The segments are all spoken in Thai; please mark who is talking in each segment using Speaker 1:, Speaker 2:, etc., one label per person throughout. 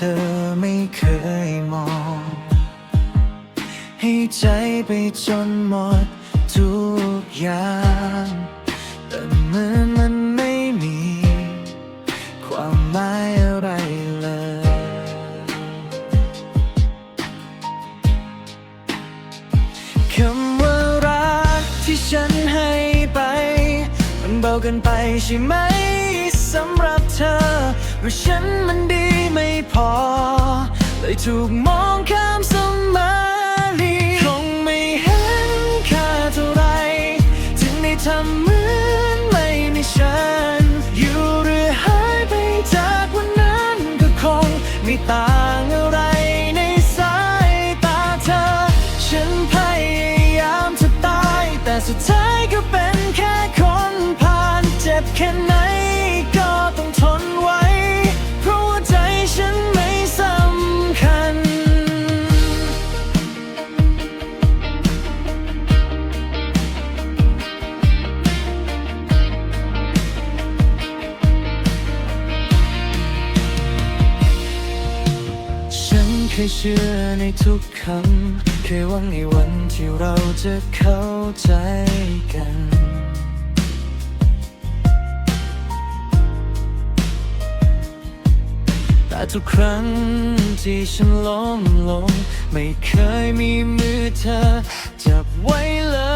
Speaker 1: เธอไม่เคยมอง ให้ใจไปจนหมดทุกอย่าง แต่เหมือนมันไม่มี ความหมายอะไรเลย คำว่ารักที่ฉันให้ไป มันเบาเกินไปใช่ไหมสำหรับเธอ ว่าฉันมันดีไม่พอ เลยถูกมองข้ามเสมอลีคงไม่เห็นค่าเท่าไร ถึงได้ทำเหมือนไม่มีฉัน อยู่หรือหายไปจากวันนั้นก็คงไม่ต่าง ค่เชื่อในทุกคำแค่หวังในวันที่เราจะเข้าใจกันแต่ทุกครั้งที่ฉันล้มลง ไม่เคยมีมือเธอจับไว้เลย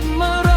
Speaker 1: I'm a